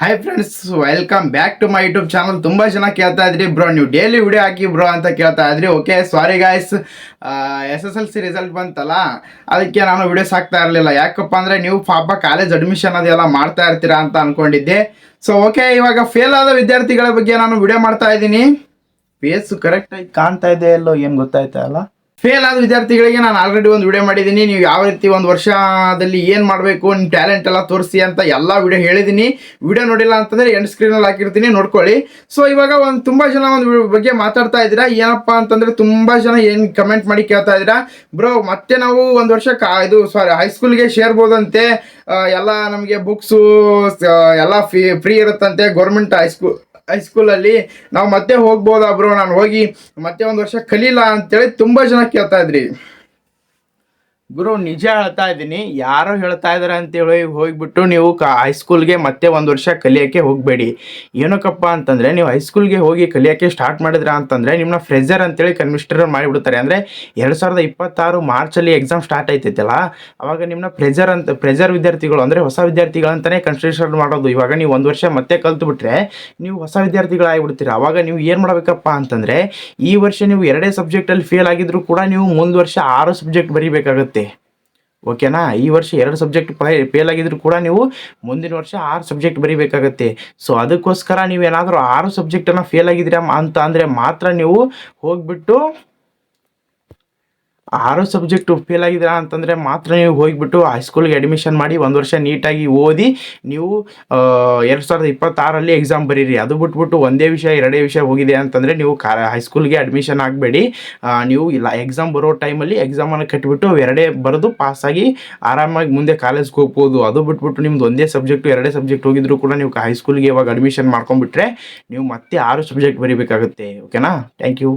Hi friends welcome back to my YouTube channel ತುಂಬ ಜನ ಕೇಳ್ತಾ ಇದ್ರಿ ಬ್ರೋ ನೀವು ಡೈಲಿ ವಿಡಿಯೋ ಹಾಕಿ ಬ್ರೋ ಅಂತ ಕೇಳ್ತಾ ಇದ್ರಿ. Okay sorry guys S S L C result ಬಂತಲ್ಲ? ಅದಕ್ಕೆ ನಾನು ವಿಡಿಯೋಸ್ ಹಾಕ್ತಾ ಇರಲಿಲ್ಲ. ಯಾಕಪ್ಪ ಅಂದರೆ ನೀವು ಪಾಪ ಕಾಲೇಜ್ ಅಡ್ಮಿಷನ್ ಅದೆಲ್ಲ ಮಾಡ್ತಾ ಇರ್ತೀರಾ ಅಂತ ಅಂದ್ಕೊಂಡಿದ್ದೆ ಸೊ ಓಕೆ ಇವಾಗ ಫೇಲ್ ಆದ ವಿದ್ಯಾರ್ಥಿಗಳ ಬಗ್ಗೆ ನಾನು ವಿಡಿಯೋ ಮಾಡ್ತಾ ಇದ್ದೀನಿ. ಫೇಸ್ ಕರೆಕ್ಟಾಗಿ ಕಾಣ್ತಾ ಇದೆ ಎಲ್ಲೋ, ಏನು ಗೊತ್ತಾಯ್ತಾ ಅಲ್ಲ? ಫೇಲ್ ಆದ ವಿದ್ಯಾರ್ಥಿಗಳಿಗೆ ನಾನು ಆಲ್ರೆಡಿ ಒಂದು ವಿಡಿಯೋ ಮಾಡಿದ್ದೀನಿ. ನೀವು ಯಾವ ರೀತಿ ಒಂದು ವರ್ಷದಲ್ಲಿ ಏನು ಮಾಡಬೇಕು ನಿಮ್ಮ ಟ್ಯಾಲೆಂಟ್ ಎಲ್ಲ ತೋರಿಸಿ ಅಂತ ಎಲ್ಲ ವಿಡಿಯೋ ಹೇಳಿದ್ದೀನಿ. ವಿಡಿಯೋ ನೋಡಿಲ್ಲ ಅಂತಂದರೆ ಎಂಡ್ ಸ್ಕ್ರೀನಲ್ಲಿ ಹಾಕಿರ್ತೀನಿ, ನೋಡ್ಕೊಳ್ಳಿ. ಸೊ ಇವಾಗ ಒಂದು ತುಂಬ ಜನ ಒಂದು ಬಗ್ಗೆ ಮಾತಾಡ್ತಾ ಇದ್ದೀರಾ? ಏನಪ್ಪ ಅಂತಂದರೆ ತುಂಬ ಜನ ಏನು ಕಮೆಂಟ್ ಮಾಡಿ ಕೇಳ್ತಾ ಇದ್ದೀರಾ? ಬ್ರೋ ಮತ್ತೆ ನಾವು ಒಂದು ವರ್ಷ ಇದು ಸಾರಿ ಹೈಸ್ಕೂಲ್ಗೆ ಸೇರ್ಬೋದಂತೆ. ಎಲ್ಲ ನಮಗೆ ಬುಕ್ಸು ಎಲ್ಲ ಫೀ ಫ್ರೀ ಇರುತ್ತಂತೆ. ಗೌರ್ಮೆಂಟ್ ಹೈಸ್ಕೂಲ್ ಹೈಸ್ಕೂಲಲ್ಲಿ ನಾವು ಮತ್ತೆ ಹೋಗ್ಬೋದಾ ಬ್ರೋ ನಾನು ಹೋಗಿ ಮತ್ತೆ ಒಂದು ವರ್ಷ ಕಲೀಲ ಅಂತೇಳಿ ತುಂಬ ಜನ ಕೇಳ್ತಾ ಇದ್ರಿ. ಗುರು, ನಿಜ ಹೇಳ್ತಾ ಇದ್ದೀನಿ. ಯಾರೋ ಹೇಳ್ತಾ ಇದಾರೆ ಅಂತೇಳಿ ಹೋಗ್ಬಿಟ್ಟು ನೀವು ಕ ಹೈಸ್ಕೂಲ್ಗೆ ಮತ್ತೆ ಒಂದು ವರ್ಷ ಕಲಿಯೋಕ್ಕೆ ಹೋಗಬೇಡಿ. ಏನಕ್ಕಪ್ಪ ಅಂತಂದರೆ, ನೀವು ಹೈಸ್ಕೂಲ್ಗೆ ಹೋಗಿ ಕಲಿಯೋಕ್ಕೆ ಸ್ಟಾರ್ಟ್ ಮಾಡಿದ್ರ ಅಂತಂದರೆ ನಿಮ್ಮನ್ನ ಫ್ರೆಜರ್ ಅಂತೇಳಿ ಕನ್ಮಿಸ್ಟರ್ ಮಾಡಿಬಿಡ್ತಾರೆ. ಅಂದರೆ ಎರಡು ಸಾವಿರದ ಇಪ್ಪತ್ತಾರು ಮಾರ್ಚಲ್ಲಿ ಎಕ್ಸಾಮ್ ಸ್ಟಾರ್ಟ್ ಆಯ್ತೈತಲ್ಲ, ಅವಾಗ ನಿಮ್ಮನ್ನ ಫ್ರೆಜರ್ ಅಂತ ಫ್ರೆಜರ್ ವಿದ್ಯಾರ್ಥಿಗಳು, ಅಂದರೆ ಹೊಸ ವಿದ್ಯಾರ್ಥಿಗಳಂತಲೇ ಕನ್ಸಿಡರ್ ಮಾಡೋದು. ಇವಾಗ ನೀವು ಒಂದು ವರ್ಷ ಮತ್ತೆ ಕಲ್ತು ಬಿಟ್ರೆ ನೀವು ಹೊಸ ವಿದ್ಯಾರ್ಥಿಗಳಾಗಿಬಿಡ್ತೀರ ಅವಾಗ ನೀವು ಏನು ಮಾಡಬೇಕಪ್ಪ ಅಂತಂದರೆ, ಈ ವರ್ಷ ನೀವು ಎರಡೇ ಸಬ್ಜೆಕ್ಟಲ್ಲಿ ಫೇಲ್ ಆಗಿದ್ರು ಕೂಡ ನೀವು ಮುಂದ್ ವರ್ಷ ಆರು ಸಬ್ಜೆಕ್ಟ್ ಬರೀಬೇಕಾಗತ್ತೆ. ಓಕೆನಾ? ಈ ವರ್ಷ ಎರಡು ಸಬ್ಜೆಕ್ಟ್ ಫೇಲ್ ಆಗಿದ್ರು ಕೂಡ ನೀವು ಮುಂದಿನ ವರ್ಷ ಆರು ಸಬ್ಜೆಕ್ಟ್ ಬರೀಬೇಕಾಗತ್ತೆ. ಸೊ ಅದಕ್ಕೋಸ್ಕರ ನೀವೇನಾದರೂ ಆರು ಸಬ್ಜೆಕ್ಟನ್ನು ಫೇಲ್ ಆಗಿದ್ದೀರಾ ಅಂತ ಅಂದರೆ ಮಾತ್ರ ನೀವು ಹೋಗ್ಬಿಟ್ಟು ಆರು ಸಬ್ಜೆಕ್ಟು ಫೇಲ್ ಆಗಿದ್ದೀರಾ ಅಂತಂದರೆ ಮಾತ್ರ ನೀವು ಹೋಗಿಬಿಟ್ಟು ಹೈಸ್ಕೂಲ್ಗೆ ಅಡ್ಮಿಷನ್ ಮಾಡಿ ಒಂದು ವರ್ಷ ನೀಟಾಗಿ ಓದಿ ನೀವು ಎರಡು ಸಾವಿರದ ಇಪ್ಪತ್ತಾರಲ್ಲಿ ಎಕ್ಸಾಮ್ ಬರೀರಿ. ಅದು ಬಿಟ್ಬಿಟ್ಟು ಒಂದೇ ವಿಷಯ, ಎರಡೇ ವಿಷಯ ಹೋಗಿದೆ ಅಂತಂದರೆ ನೀವು ಕಾ ಹೈಸ್ಕೂಲ್ಗೆ ಅಡ್ಮಿಷನ್ ಆಗಬೇಡಿ. ನೀವು ಇಲ್ಲ ಎಕ್ಸಾಮ್ ಬರೋ ಟೈಮಲ್ಲಿ ಎಕ್ಸಾಮನ್ನು ಕಟ್ಟಿಬಿಟ್ಟು ಎರಡೇ ಬರೆದು ಪಾಸಾಗಿ ಆರಾಮಾಗಿ ಮುಂದೆ ಕಾಲೇಜ್ಗೆ ಹೋಗ್ಬೋದು. ಅದು ಬಿಟ್ಬಿಟ್ಟು ನಿಮ್ದು ಒಂದೇ ಸಬ್ಜೆಕ್ಟು ಎರಡೇ ಸಬ್ಜೆಕ್ಟ್ ಹೋಗಿದ್ರು ಕೂಡ ನೀವು ಹೈಸ್ಕೂಲ್ಗೆ ಇವಾಗ ಅಡ್ಮಿಷನ್ ಮಾಡ್ಕೊಂಬಿಟ್ರೆ ನೀವು ಮತ್ತೆ ಆರು ಸಬ್ಜೆಕ್ಟ್ ಬರೀಬೇಕಾಗುತ್ತೆ. ಓಕೆನಾ ಥ್ಯಾಂಕ್ ಯು